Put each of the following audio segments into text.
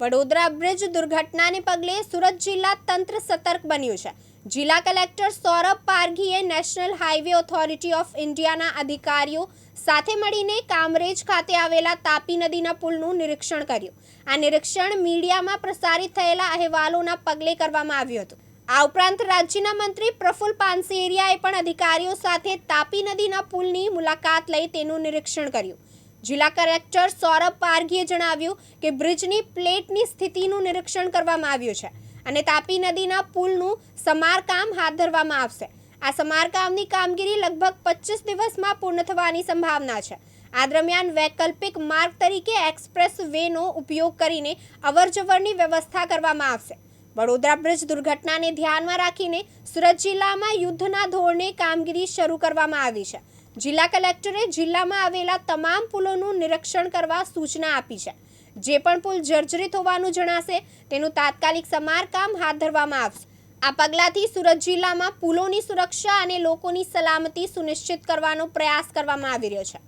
Vadodara bridge દુર્ઘટનાને પગલે સુરત જિલ્લા તંત્ર સતર્ક બન્યું છે. જિલ્લા કલેક્ટર સૌરભ પારઘીએ નેશનલ હાઈવે ઓથોરિટી ઓફ ઇન્ડિયાના અધિકારીઓ સાથે મળીને કામરેજ ખાતે આવેલા તાપી નદીના પુલનું નિરીક્ષણ કર્યું. આ નિરીક્ષણ મીડિયામાં પ્રસારિત થયેલા અહેવાલોના પગલે કરવામાં આવ્યું હતું. આ ઉપરાંત રાજ્યના મંત્રી પ્રફુલ પાનસેરિયાએ પણ અધિકારીઓ સાથે તાપી નદીના પુલની મુલાકાત લઈ તેનું નિરીક્ષણ કર્યું. જિલ્લા કલેક્ટર સૌરભ પારઘીએ જણાવ્યું કે બ્રિજની પ્લેટની સ્થિતિનું નિરીક્ષણ કરવામાં આવ્યું છે અને તાપી નદીના પુલનું સમારકામ હાથ ધરવામાં આવશે. આ સમારકામની કામગીરી લગભગ પચીસ દિવસમાં પૂર્ણ થવાની સંભાવના છે. આ દરમિયાન વૈકલ્પિક માર્ગ તરીકે એક્સપ્રેસ વેનો ઉપયોગ કરીને અવરજવરની વ્યવસ્થા કરવામાં આવશે. વડોદરા બ્રિજ દુર્ઘટનાને ધ્યાનમાં રાખીને સુરત જિલ્લામાં યુદ્ધના ધોરણે કામગીરી શરૂ કરવામાં આવી છે. જિલ્લા કલેક્ટરે જિલ્લામાં આવેલા તમામ પુલોનું નિરીક્ષણ કરવા સૂચના આપી છે. જે પણ પુલ જર્જરિત હોવાનું જણાશે, તેનું તાત્કાલિક સમારકામ હાથ ધરવામાં આવશે. આ પગલાંથી સુરત જિલ્લામાં પુલોની સુરક્ષા અને લોકોની સલામતી સુનિશ્ચિત કરવાનો પ્રયાસ કરવામાં આવી રહ્યો છે.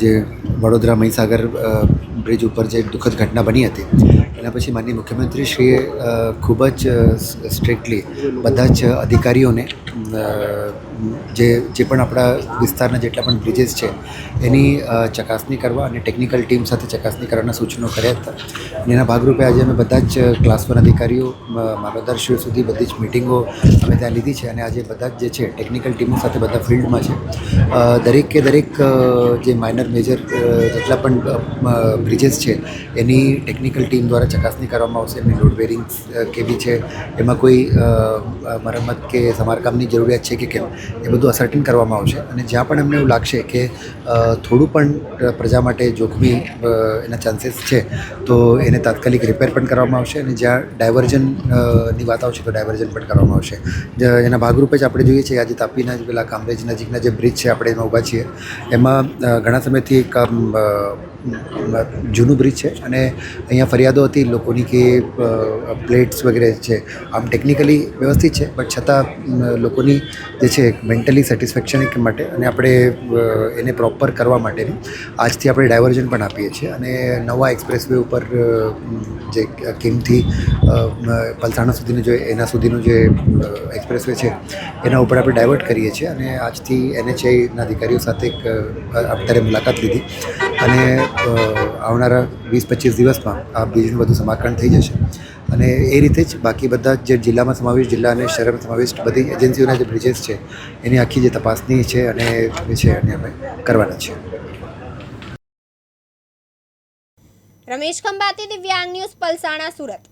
જે વડોદરા મહીસાગર બ્રિજ ઉપર જે દુઃખદ ઘટના બની હતી, એના પછી માનનીય મુખ્યમંત્રીશ્રીએ ખૂબ જ સ્ટ્રિક્ટલી બધા જ અધિકારીઓને જે જે પણ આપણા વિસ્તારના જેટલા પણ બ્રિજીસ છે, એની ચકાસણી કરવા અને ટેકનિકલ ટીમ સાથે ચકાસણી કરવાના સૂચનો કર્યા હતા. અને એના ભાગરૂપે આજે અમે બધા જ ક્લાસ વન અધિકારીઓ મામલતદારશ્રીઓ સુધી બધી જ મિટિંગો અમે ત્યાં લીધી છે અને આજે બધા જ જે છે, ટેકનિકલ ટીમો સાથે બધા ફિલ્ડમાં છે. દરેકે દરેક જે માઇનર, મેજર જેટલા પણ બ્રિજેસ છે, એની ટેકનિકલ ટીમ દ્વારા ચકાસણી કરવામાં આવશે, એમની લોડ બેરિંગ કેવી છે, એમાં કોઈ મરમ્મત કે સમારકામની જરૂરિયાત છે કે કેમ, એ બધું અસર્ટિન કરવામાં આવશે. અને જ્યાં પણ એમને એવું લાગશે કે થોડું પણ પ્રજા માટે જોખમી એના ચાન્સીસ છે, તો એને તાત્કાલિક રિપેર પણ કરવામાં આવશે અને જ્યાં ડાયવર્ઝનની વાત આવશે, તો ડાયવર્ઝન પણ કરવામાં આવશે. એના ભાગરૂપે જ આપણે જોઈએ છીએ, આજે તાપીના જ પેલા, કામરેજ નજીકના જે બ્રિજ છે, આપણે એમાં ઊભા છીએ. એમાં ઘણા સમયથી એક જૂનું બ્રિજ છે અને અહીંયા ફરિયાદો હતી લોકોની કે પ્લેટ્સ વગેરે છે. આમ ટેકનિકલી વ્યવસ્થિત છે, બટ છતાં લોકોની જે છે મેન્ટલી સેટિસ્ફેક્શન માટે અને આપણે એને પ્રોપર કરવા માટેની આજથી આપણે ડાયવર્ઝન પણ આપીએ છીએ. અને નવા એક્સપ્રેસ વે ઉપર જે કિમથી પલસાણા સુધીનું જે, એના સુધીનું જે એક્સપ્રેસ વે છે, એના ઉપર આપણે ડાયવર્ટ કરીએ છીએ. અને આજથી એનએચઆઈના અધિકારીઓ સાથે એક અત્યારે મુલાકાત લીધી. અને આવનારા વીસ પચીસ દિવસમાં આ બીજનું બધું સમારકામ થઈ જશે. અને એ રીતે જ બાકી બધા જે જિલ્લામાં સમાવેશ, જિલ્લા અને શહેરમાં સમાવિષ્ટ બધી એજન્સીઓના જે બ્રિજેસ છે, એની આખી જે તપાસની છે અને એ છે અને અમે કરવાના છે રમેશ ખંભાતી, દિવ્યાંગ ન્યૂઝ, પલસાણા, સુરત.